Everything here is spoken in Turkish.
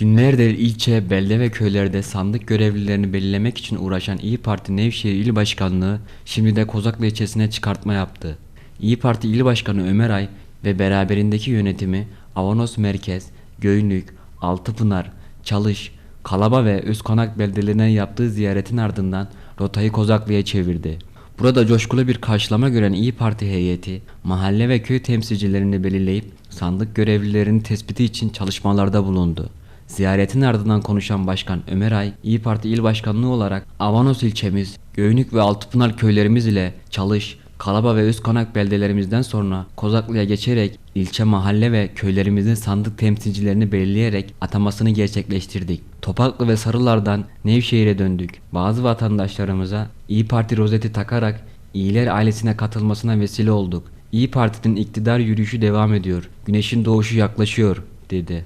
Günlerdir ilçe, belde ve köylerde sandık görevlilerini belirlemek için uğraşan İyi Parti Nevşehir İl Başkanlığı şimdi de Kozaklı ilçesine çıkartma yaptı. İyi Parti İl Başkanı Ömer Ay ve beraberindeki yönetimi Avanos Merkez, Göynük, Altıpınar, Çalış, Kalaba ve Özkonak beldelerine yaptığı ziyaretin ardından rotayı Kozaklı'ya çevirdi. Burada coşkulu bir karşılama gören İyi Parti heyeti, mahalle ve köy temsilcilerini belirleyip sandık görevlilerinin tespiti için çalışmalarda bulundu. Ziyaretin ardından konuşan Başkan Ömer Ay, İyi Parti İl Başkanlığı olarak Avanos ilçemiz, Göynük ve Altıpınar köylerimiz ile Çalış, Kalaba ve Özkonak beldelerimizden sonra Kozaklı'ya geçerek ilçe mahalle ve köylerimizin sandık temsilcilerini belirleyerek atamasını gerçekleştirdik. Topaklı ve Sarılar'dan Nevşehir'e döndük. Bazı vatandaşlarımıza İyi Parti rozeti takarak İyiler ailesine katılmasına vesile olduk. İyi Parti'nin iktidar yürüyüşü devam ediyor. Güneşin doğuşu yaklaşıyor dedi.